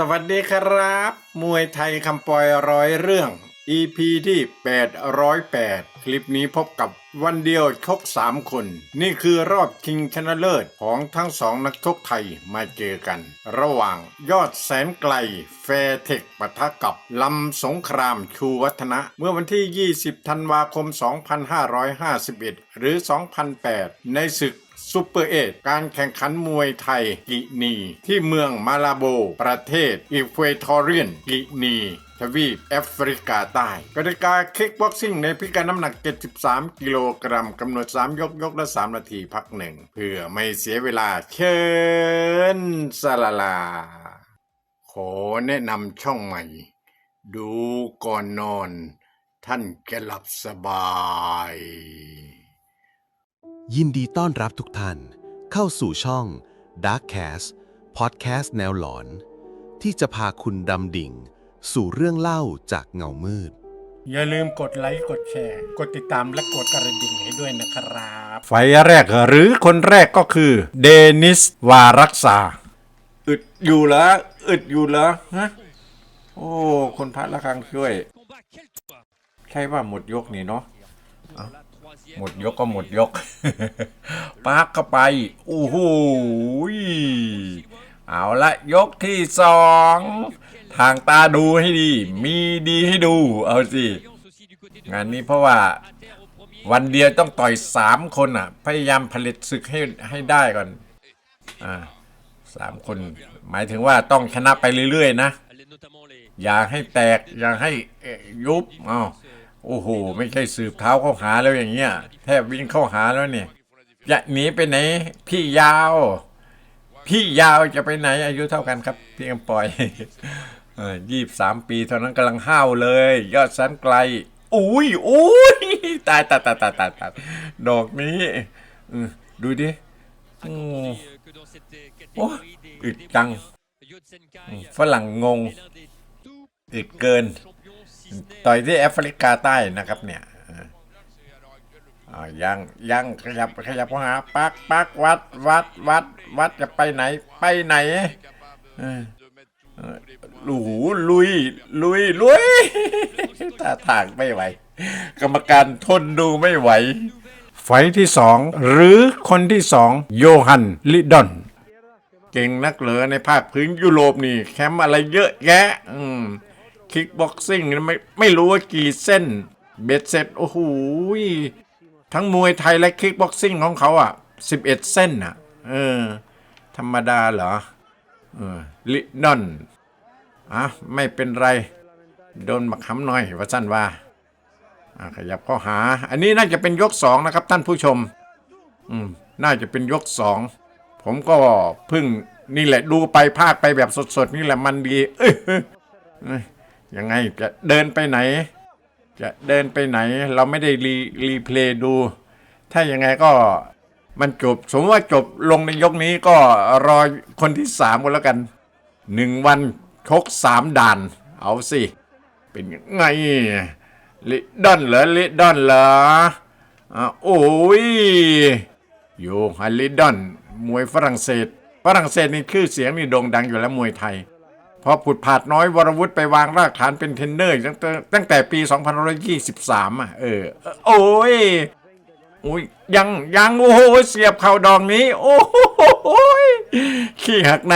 สวัสดีครับ มวยไทยคำปอยร้อยเรื่อง EP ที่ 808 คลิปนี้พบกับวันเดียวชก 3 คน นี่คือรอบชิงชนะเลิศของทั้งสองนักชกไทยมาเจอกัน ระหว่างยอดแสนไกล แฟร์เทคปะทะกับ ลำสงครามชูวัฒนะ เมื่อวันที่ 20 ธันวาคม 2551 หรือ 2008 ในศึก ซูเปอร์เอทการแข่งขันมวยไทยกินี ที่เมืองมาลาโบ ประเทศอีควทอเรียนกินีทวีปแอฟริกาใต้กติกาคิกบ็อกซิ่งในพิกัดน้ำหนัก 73 กิโลกรัมกำหนด 3 ยกยกละ 3 นาทีพักหนึ่ง เพื่อไม่เสียเวลาเชิญสลาลา ขอแนะนำช่องใหม่ ดูก่อนนอน ท่านจะหลับสบาย ยินดีต้อนรับทุกท่าน เข้าสู่ช่อง Darkcast Podcast แนวหลอน ที่จะพาคุณดำดิ่ง สู่เรื่องเล่าจากเงามืด อย่าลืมกดไลค์กดแชร์ กดติดตามและกดกระดิ่งให้ด้วยนะครับ ไฟแรกหรือคนแรกก็คือ เดนิสวารักษา อึดอยู่เหรออึดอยู่เหรอฮะโอ้คนพัดละครังช่วย ใช่ว่าหมดยกนี่เนาะเอา หมดยกก็หมดยกปากเข้าไปโอ้โหยเอาละยกที่สองทางตาดูให้ดี มีดีให้ดู เอาสิ งานนี้เพราะว่าวันเดียวต้องต่อยสามคนอะ พยายามผลิตศึกให้ให้ได้ก่อน อ่าสามคน หมายถึงว่าต้องชนะไปเรื่อยๆนะ อย่าให้แตก อย่าให้ยุบอ้าว โอ้โห ไม่ใช่สืบเท้าเข้าหาแล้วอย่างเงี้ย แทบวิ่งเข้าหาแล้วเนี่ยจะหนีไปไหน พี่ยาว พี่ยาวจะไปไหน อายุเท่ากันครับพี่กำปอยยี่สามปีเท่านั้นกำลังห้าวเลย ยอดสันไกล อุ้ยอุ้ยตายตายตายตายตายตายดอกนี้ดูดิโอ้อึดจังฝรั่งงงอึดเกิน ต่อยที่แอฟริกาใต้นะครับเนี่ยอ่ายังยังขยับขยับเข้าหาปักปักวัดวัดวัดวัดจะไปไหน ไปไหนเออเออโอ้โหลุย ลุย ลุยท่าทางไม่ไหว กรรมการทนดูไม่ไหว ไฟท์ที่สองหรือคนที่สองโยฮันลิดอน เก่งนักเหลือในภาคพื้นยุโรปนี่ แคมป์อะไรเยอะแยะ อืม คิกบ็อกซิ่งไม่ไม่รู้ว่ากี่เส้น เบ็ดเสร็จโอ้โหทั้งมวยไทยและคิกบ็อกซิ่งของเขาอะสิบเอ็ดเส้นอะ เออ ธรรมดาเหรอ เออ ลิดอนอะไม่เป็นไร โดนบักคำหน่อยว่าสั้นว่าขยับข้าหา อันนี้น่าจะเป็นยกสองนะครับท่านผู้ชม อืม น่าจะเป็นยกสองผมก็เพิ่งนี่แหละดูไปภาคไปแบบสดๆ นี่แหละมันดี เอ้ยเอ้ ยังไงจะเดินไปไหน จะเดินไปไหน เราไม่ได้รีรีเพลย์ดู ถ้ายังไงก็มันจบ สมมติว่าจบลงในยกนี้ก็รอคนที่สามกันแล้วกันหนึ่งวันชกสามด่าน เอาสิ เป็นยังไงลิดอนเหรอลิดอนเหรออะโอ้ยโยฮันลิดอนมวยฝรั่งเศส ฝรั่งเศสนี่ชื่อเสียงนี่โด่งดังอยู่แล้วมวยไทย พอผุดผาดน้อยวรวุฒิไปวางรากฐานเป็นเทนเนอร์ตั้งแต่ตั้งแต่ปี 2523 อะ เออ โอ้ยโอ้ยยังยังโอ้โหเสียบเข่าดองนี้ โอ้โหขี้หักใน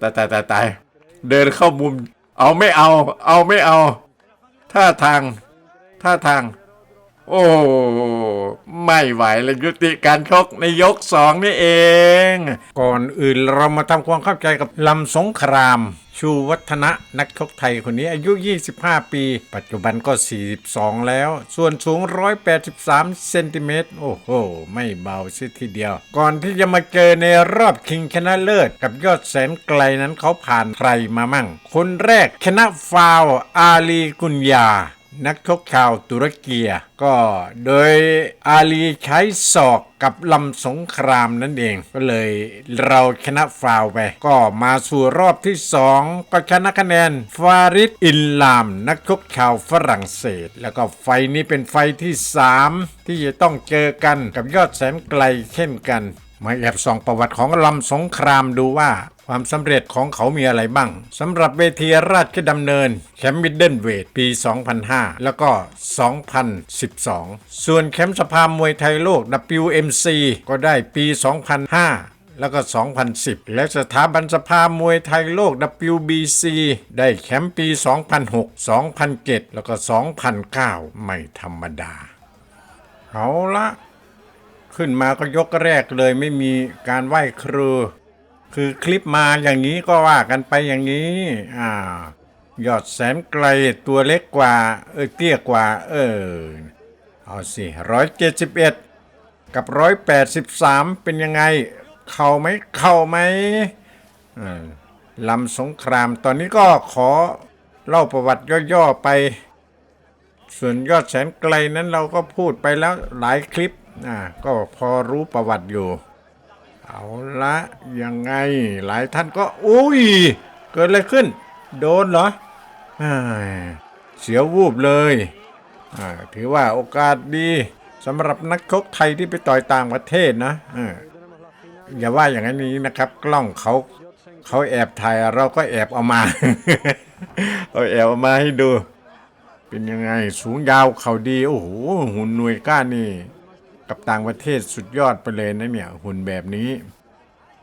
ตายตายตายตายเดินเข้ามุม เอาไม่เอา เอาไม่เอา ท่าทาง ท่าทาง โอ้ไม่ไหวเลยยุติการชกในยกสองนี่เอง ก่อนอื่นเรามาทำความเข้าใจกับลำสงคราม ชูวัฒนะนักชกไทยคนนี้อายุ 25 ปี ปัจจุบันก็ 42 แล้ว ส่วนสูง 183 เซนติเมตรโอ้โห ไม่เบาสิทีเดียว ก่อนที่จะมาเจอในรอบคิงชนะเลิศ กับยอดแสนไกลนั้นเขาผ่านใครมามั่ง คนแรกชนะฟาวอาลีกุนยา นักชกชาวตุรกีก็โดยอาลีใช้ศอกกับลำสงครามนั่นเอง ก็เลยเราชนะฟาวไป ก็มาสู่รอบที่สองก็ชนะคะแนนฟาริดอินลาม นักชกชาวฝรั่งเศส แล้วก็ไฟนี้เป็นไฟที่ 3 ที่จะต้องเจอกันกับยอดแสนไกลเช่นกัน มาแอบส่องประวัติของลำสงครามดูว่า ความสำเร็จของเขามีอะไรบ้างสำหรับเวทีราชดำเนินแชมป์มิดเดิลเวทปี 2005 แล้วก็ 2012 ส่วนแชมป์สภามวยไทยโลก WMC ก็ได้ปี 2005แล้วก็ 2010 และสถาบันสภามวยไทยโลก WBC ได้แชมป์ปี 2006 2007 แล้วก็ 2009 ไม่ธรรมดา เอาละ ขึ้นมาก็ยกแรกเลยไม่มีการไหว้ครู คือคลิปมาอย่างนี้ก็ว่ากันไปอย่างนี้อ่ายอดแสนไกลตัวเล็กกว่า เออเตี้ยกว่า เออ เอาสิร้อยเจ็ดสิบเอ็ดกับร้อยแปดสิบสามเป็นยังไง เข้าไหมเข้าไหมลำสงครามตอนนี้ก็ขอเล่าประวัติย่อๆไป ส่วนยอดแสนไกลนั้นเราก็พูดไปแล้วหลายคลิปอ่าก็พอรู้ประวัติอยู่ เอาละยังไงหลายท่านก็อุ้ย เกิดอะไรขึ้น โดนเหรอเสียวูบเลยถือว่าโอกาสดีสำหรับนักชกไทยที่ไปต่อยต่างประเทศนะอย่าว่าอย่างนี้นะครับ กล้องเขาเขาแอบถ่ายเราก็แอบเอามาเอาแอบเอามาให้ดู เป็นยังไงสูงยาวเขาดี โอ้โหหุ่นหน่วยก้านนี่ กับต่างประเทศสุดยอดไปเลยนะเนี่ยหุ่นแบบนี้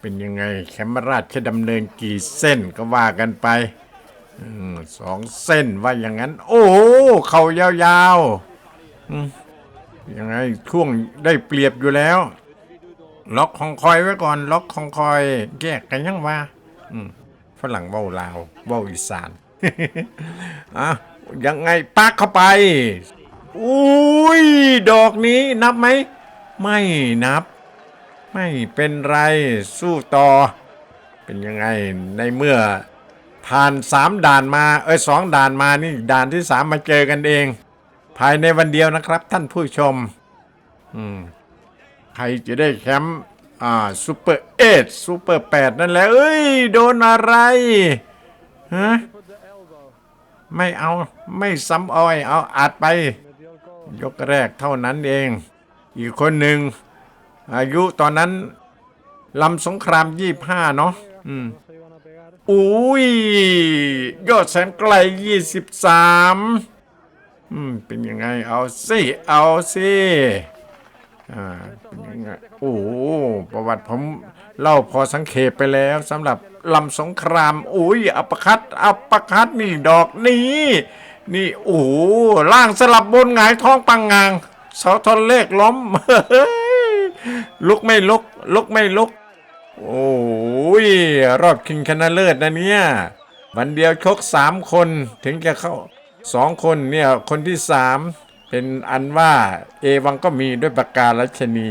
เป็นยังไงแคมราชดำเนินกี่เส้นก็ว่ากันไปอสองเส้นว่าอย่างนั้น โอ้โหเขายาวๆยังไงช่วงได้เปรียบอยู่แล้ว ล็อกของคอยไว้ก่อน ล็อกของคอยแยกกันยังว่าฝรั่งเว้าลาวเว้าอีสานอะยังไงปักเข้าไป อุ้ย ดอกนี้นับไหม ไม่นับ ไม่เป็นไรสู้ต่อ เป็นยังไงในเมื่อ ผ่านสามด่านมา เอ้ยสองด่านมานี่ด่านที่สามมาเจอกันเอง ภายในวันเดียวนะครับท่านผู้ชม อืมใครจะได้แชมป์อ่าซูเปอร์เอทซูเปอร์แปดนั่นแหละ เอ้ย โดนอะไรฮะไม่เอาไม่ซ้ำอ้อย เอาอัดไป ยกแรกเท่านั้นเอง อีกคนหนึ่ง อายุตอนนั้นลำสงครามยี่ห้าเนาะอืมอุ้ย ยอดแสนไกลยี่สิบสามอืม เป็นยังไง เอาสิ เอาสิอ่าเป็นยังไงโอ้ประวัติผมเล่าพอสังเขปไปแล้วสำหรับลำสงคราม อุ้ยอัปคัตอัปคัตนี่ดอกนี้ นี่โอ้โหล่างสลับบนหงายท้องปังงางเสาทอนเลขล้มเฮลุกไม่ลุก ลุกไม่ลุก โอ้ยรอบคิงชนะเลิศนะเนี่ย วันเดียวชกสามคนถึงจะเข้าสองคนเนี่ยคนที่สามเป็นอันว่า เอวังก็มีด้วยประกาศรัชนี